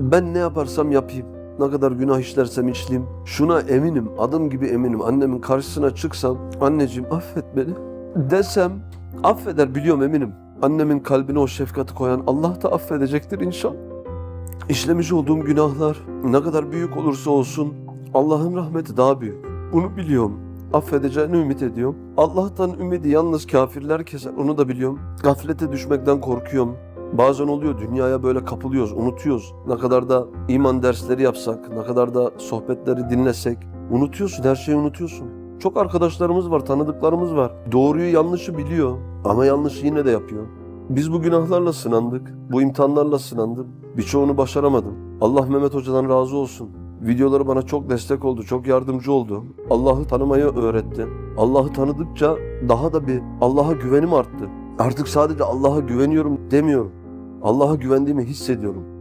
Ben ne yaparsam yapayım. Ne kadar günah işlersem işleyeyim. Şuna eminim, adım gibi eminim. Annemin karşısına çıksam, anneciğim affet beni desem affeder biliyorum eminim. Annemin kalbine o şefkati koyan Allah da affedecektir inşallah. İşlemiş olduğum günahlar ne kadar büyük olursa olsun Allah'ın rahmeti daha büyük. Bunu biliyorum. Affedeceğini ümit ediyorum. Allah'tan ümidi yalnız kafirler keser. Onu da biliyorum. Gaflete düşmekten korkuyorum. Bazen oluyor dünyaya böyle kapılıyoruz, unutuyoruz. Ne kadar da iman dersleri yapsak, ne kadar da sohbetleri dinlesek unutuyorsun, her şeyi unutuyorsun. Çok arkadaşlarımız var, tanıdıklarımız var. Doğruyu yanlışı biliyor ama yanlışı yine de yapıyor. Biz bu günahlarla sınandık, bu imtihanlarla sınandım. Birçoğunu başaramadım. Allah Mehmet Hoca'dan razı olsun. Videoları bana çok destek oldu, çok yardımcı oldu. Allah'ı tanımayı öğretti. Allah'ı tanıdıkça daha da bir Allah'a güvenim arttı. Artık sadece Allah'a güveniyorum demiyorum. Allah'a güvendiğimi hissediyorum.